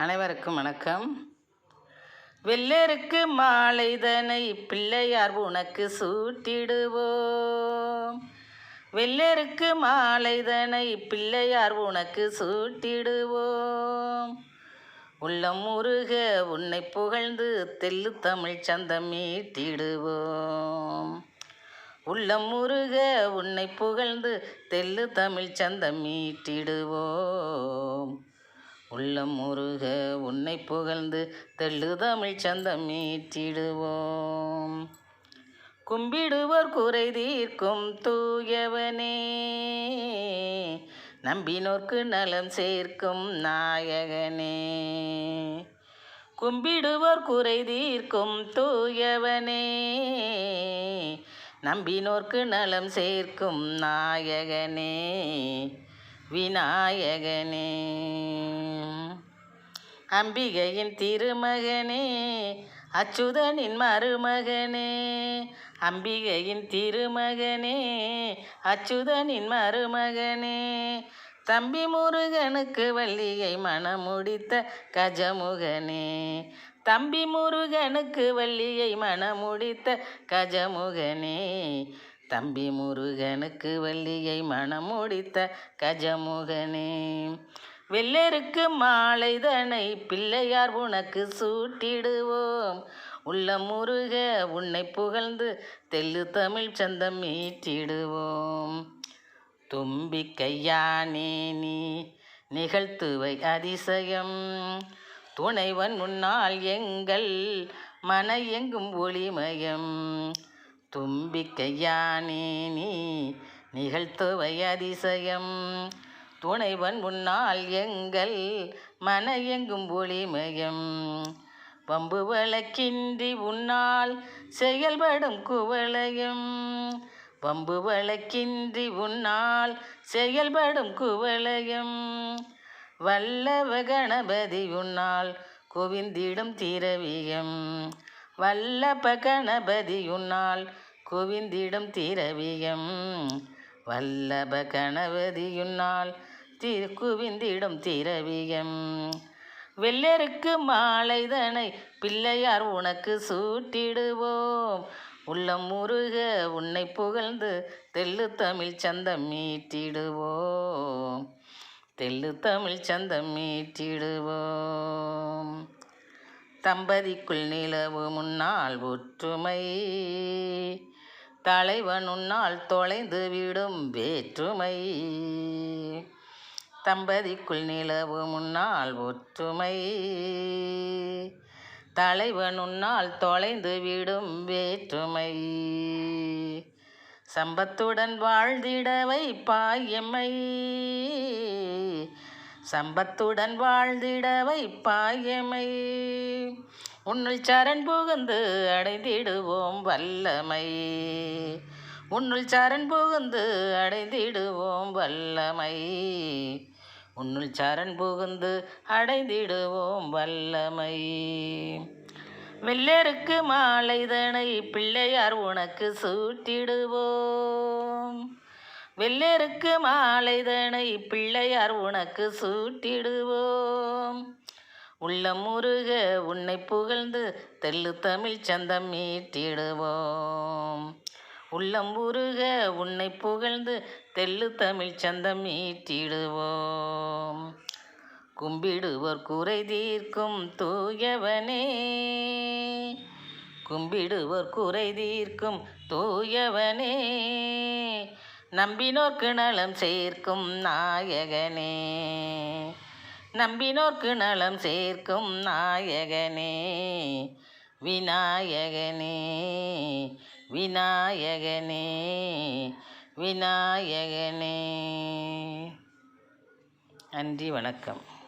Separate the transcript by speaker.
Speaker 1: அனைவருக்கும் வணக்கம். வெள்ளருக்கு மாலைதனை பிள்ளையார் உனக்கு சூட்டிடுவோம். வெள்ளருக்கு மாலைதனை பிள்ளையார் உனக்கு சூட்டிடுவோம். உள்ளம் முருக உன்னை புகழ்ந்து தெல்லு தமிழ் சந்தம் மீட்டிடுவோம் உள்ளம் முருக உன்னை புகழ்ந்து தெல்லு தமிழ் சந்தம் மீட்டிடுவோம் உள்ளம் முருக உன்னை புகழ்ந்து தெள்ளு தமிழ் சந்தம் மீட்டிடுவோம் கும்பிடுவோர் குறை தீர்க்கும் தூயவனே. நம்பினோர்க்கு நலம் சேர்க்கும் நாயகனே. கும்பிடுவோர் குறை தீர்க்கும் தூயவனே. நம்பினோர்க்கு நலம் சேர்க்கும் நாயகனே. விநாயகனே. அம்பிகையின் திருமகனே அச்சுதனின் மருமகனே. அம்பிகையின் திருமகனே அச்சுதனின் மருமகனே. தம்பி முருகனுக்கு வள்ளியை மணமுடித்த கஜமுகனே. தம்பி முருகனுக்கு வள்ளியை மணமுடித்த கஜமுகனே. தம்பி முருகனுக்கு வள்ளியை மணமுடித்த கஜமுகனே. வெள்ளருக்கு மாலைதனை பிள்ளையார் உனக்கு சூட்டிடுவோம். உள்ள முருக உன்னை புகழ்ந்து தெல்லு தமிழ் சந்தம் மீட்டிடுவோம் தும்பி கையானே நீ நிகழ்த்துவை அதிசயம். துணைவன் முன்னால் எங்கள் மன எங்கும் ஒளிமயம். தும்பிக்கையானே நீ நிகழ்த்துவை அதிசயம். துணைவன் முன்னால் எங்கள் மன எங்கும் ஒளிமயம். பம்பு வழக்கின்றி உன்னால் செயல்படும் குவளையம். பம்பு வழக்கின்றி உன்னால் செயல்படும் குவளையம். வல்லவ கணபதி உன்னால் குவிந்திடும் திரவியம். வல்லப கணபதியுன்னால் குவிந்திடும் திரவியம். வல்லப கணபதியுன்னால் திரு குவிந்திடும் திரவியம். வெள்ளருக்கு மாலைதனை பிள்ளையார் உனக்கு சூட்டிடுவோம். உள்ளம் முருக உன்னை புகழ்ந்து தெல்லு தமிழ் சந்தம் மீட்டிடுவோம் தெல்லு தமிழ் சந்தம் மீட்டிடுவோம் தம்பதிக்குள் நிலவு முன்னால் ஒற்றுமை. தலைவன் உன்னால் தொலைந்து விடும் வேற்றுமை. தம்பதிக்குள் நிலவு முன்னால் ஒற்றுமை. தலைவன் உன்னால் தொலைந்து விடும் வேற்றுமை. சம்பத்துடன் வாழ்ந்திடவை பாயம்மை சம்பத்துடன் வாழ்ந்திட வைப்பாயமை. உன்னுள் சரண் புகுந்து அடைந்திடுவோம் வல்லமை. உன்னுள் சரண் புகுந்து அடைந்திடுவோம் வல்லமை. உன்னுள் சரண் புகுந்து அடைந்திடுவோம் வல்லமை. வெள்ளருக்கு மாலைதனை பிள்ளையார் உனக்கு சூட்டிடுவோம். வெள்ளருக்கு மாலைதனை பிள்ளையார் உனக்கு சூட்டிடுவோம். உள்ளம் முருக உன்னை புகழ்ந்து தெல்லு தமிழ் சந்தம் மீட்டிடுவோம். உள்ளம் உருக உன்னை புகழ்ந்து தெல்லு தமிழ் சந்தம் மீட்டிடுவோம். கும்பிடுவோர் குறை தீர்க்கும் தூயவனே. கும்பிடுவோர் குறை தீர்க்கும் தூயவனே. நம்பினோர்க்கு நலம் சேர்க்கும் நாயகனே. நம்பினோர்க்கு நலம் சேர்க்கும் நாயகனே. விநாயகனே விநாயகனே விநாயகனே. நன்றி வணக்கம்.